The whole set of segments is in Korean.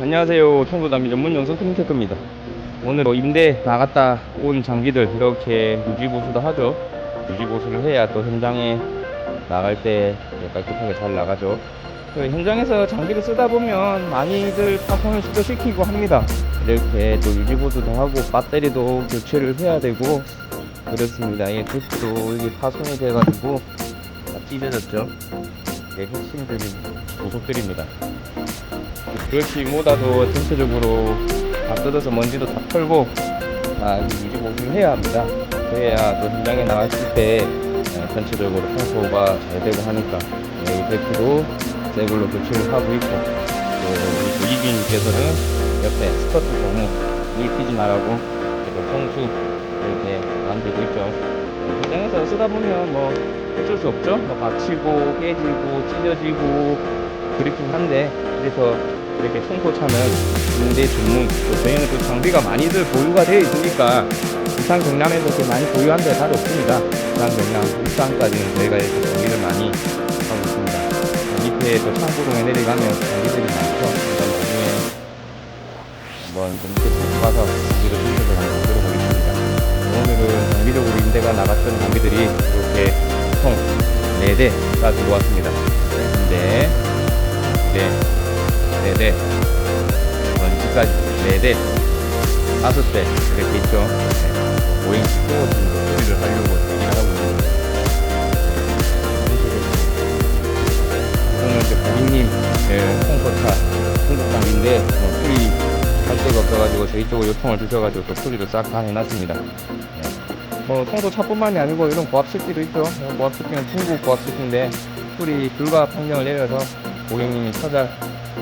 안녕하세요. 청소담비 전문 영상 크림테크입니다. 오늘 뭐 임대 나갔다 온 장비들 이렇게 유지보수도 하죠. 유지보수를 해야 또 현장에 나갈 때 깔끔하게 잘 나가죠. 그 현장에서 장비를 쓰다 보면 많이들 파손을 시도시키고 합니다. 이렇게 또 유지보수도 하고 배터리도 교체를 해야 되고 그렇습니다. 이 테이프도 이게 파손이 돼가지고 다 찢어졌죠. 이게 핵심적인 보석들입니다. 그렇기보다도 전체적으로 다 뜯어서 먼지도 다 털고 다 유지보수를 해야 합니다. 그래야 또 현장에 나갔을 때 어, 전체적으로 청소가 잘 되고 하니까 네, 이 테이프도 새 걸로 교체를 하고 있고 또 이빈께서는 옆에 스커트 고무 물 튀지 말라고 그리고 홍수 이렇게 만들고 있죠. 현장에서 쓰다 보면 뭐 어쩔 수 없죠. 뭐 박치고 깨지고 찢어지고 그렇긴 한데 그래서 이렇게 청소차는 임대 전문 또 저희는 또 장비가 많이들 보유가 되어 있으니까 부산 경남에서 많이 보유한 데 따로 없습니다. 부산 경남 울산까지는 저희가 이렇게 장비를 많이 하고 있습니다. 밑에 또 창고동에 내려가면 장비들이 많죠. 일단 나중에 한번 좀 밑에 들어가서 장비를 훑어서 한번 들어보겠습니다. 오늘은 장비적으로 임대가 나갔던 장비들이 이렇게 총 4대가 들어왔습니다. 네, 네, 네 대, 먼지까지 네 대, 다섯 대 이렇게 있죠. 네. 오행 지금 수리를 하려고 얘기를 하고 있는데 오늘 이제 고객님 예, 홍보차 홍보장인데 뭐 수리 할 데가 없어가지고 저희 쪽으로 요청을 주셔가지고 또 수리를 싹 다 해놨습니다. 네. 뭐 청소차뿐만이 아니고 이런 고압식기도 있죠. 이 고압식기는 중국 고압식기인데 수리 불가 판정을 내려서 고객님이 찾아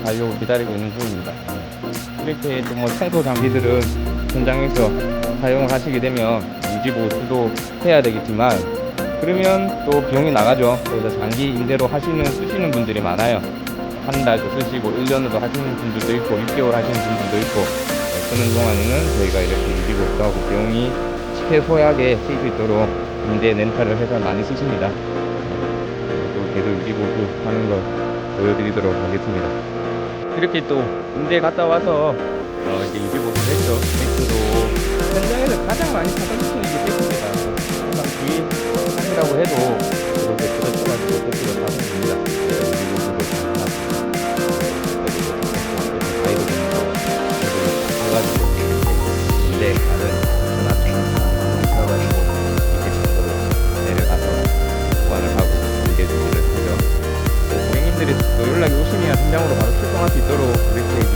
가려고 기다리고 있는 중입니다. 네. 이렇게 또뭐 청소 장비들은 현장에서 사용을 하시게 되면 유지 보수도 해야 되겠지만 그러면 또 비용이 나가죠. 그래서 장기 임대로 하시는 쓰시는 분들이 많아요. 한 달도 쓰시고 1년으로 하시는 분들도 있고 6개월 하시는 분들도 있고 네, 쓰는 동안에는 저희가 이렇게 유지 보수하고 비용이 최소하게 쓸수 있도록 임대 렌탈을 해서 많이 쓰십니다. 네, 또 계속 유지 보수 하는 걸 보여드리도록 하겠습니다. 이렇게 또 임대 갔다 와서 어 이제 유지 보수를 했죠. 텍스도 현장에서 가장 많이 사용시키는 게 텍스입니다. 항상 주의 하시라고 해도 이렇게 들어쳐가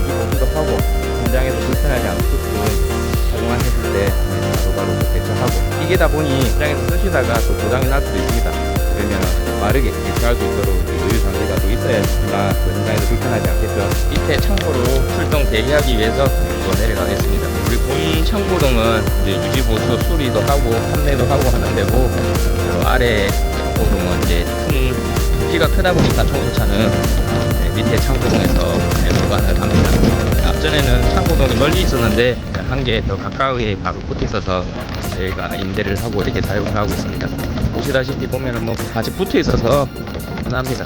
유지 보수도 하고 현장에서 불편하지 않게끔 사용하셨을 때 네, 바로바로 대처하고 이게다 보니 현장에서 쓰시다가 또 고장이 날 수도 있습니다. 그러면 빠르게 대처할 수 있도록 유지 장비가 또 있어야지만 또 현장에서 불편하지 않겠죠. 밑에 창고로 출동 대기하기 위해서 또 내려가겠습니다. 우리 본인 창고동은 이제 유지 보수 수리도 하고 판매도 하고 하는 데고 저 아래 창고동은 이제 큰 부피가 크다 보니까 청소차는 네, 밑에 창고동에서 네, 보관을 합니다. 앞전에는 창고동이 멀리 있었는데 한 개 더 가까이 바로 붙어 있어서 저희가 임대를 하고 이렇게 사용을 하고 있습니다. 보시다시피 보면은 뭐 같이 붙어 있어서 편합니다.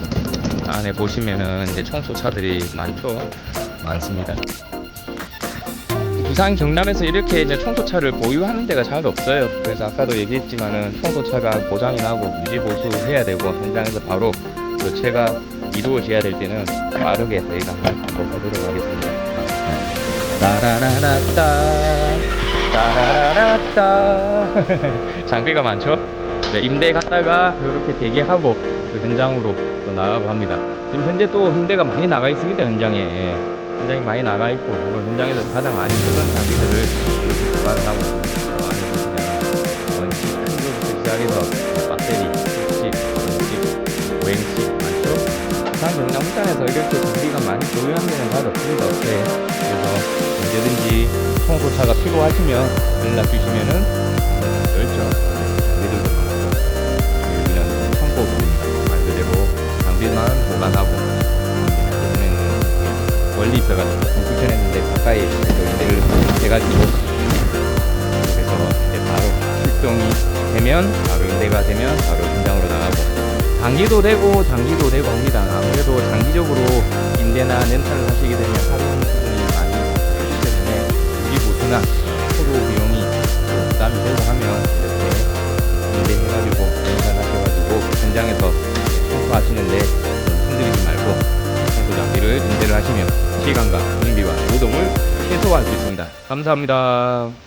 안에 보시면은 이제 청소차들이 많죠. 많습니다. 부산 경남에서 이렇게 이제 청소차를 보유하는 데가 잘 없어요. 그래서 아까도 얘기했지만은 청소차가 고장이 나고 유지 보수 해야 되고 현장에서 바로 교체가 이루어져야 될 때는 빠르게 저희가 한번 가보도록 하겠습니다. 따라라라따 따라라라따 장비가 많죠? 네, 임대 갔다가 이렇게 대기하고 그 현장으로 또 나가고 합니다. 지금 현재 또 임대가 많이 나가 있습니다 현장에 예. 현장이 많이 나가 있고 그리고 현장에서 가장 많이 쓰는 장비들을 이렇게 보관을 하고 있습니다. 그 안에 보시면 원칙 큰 거부터 시작해서 배터리, 칩, 원칙, 오행식 많죠? 부산 경남 울산에서 이렇게 장비가 많이 보유한 데는 잘 없습니다. 네. 그래서 언제든지 청소차가 필요하시면 연락 주시면은 열죠. 장비 들어갔는데 불편했는데 가까이 인대를 해가지고 그래서 이제 바로 출동이 되면 바로 인대가 되면 바로 현장으로 나가고 장기도 되고 장기도 되고 합니다. 아무래도 장기적으로 인대나 렌탈을 하시게 되면 할인 부분이 많이 들기 때문에 유지 보수나 서로 비용이 부담이 되고 하면 이렇게 인대 해가지고 인산 하셔가지고 현장에서 청소하시는데 손들이지 말고 청소 장비를 인대를 하시면 시간과 공비와 노동을 최소화할 수 있습니다. 감사합니다.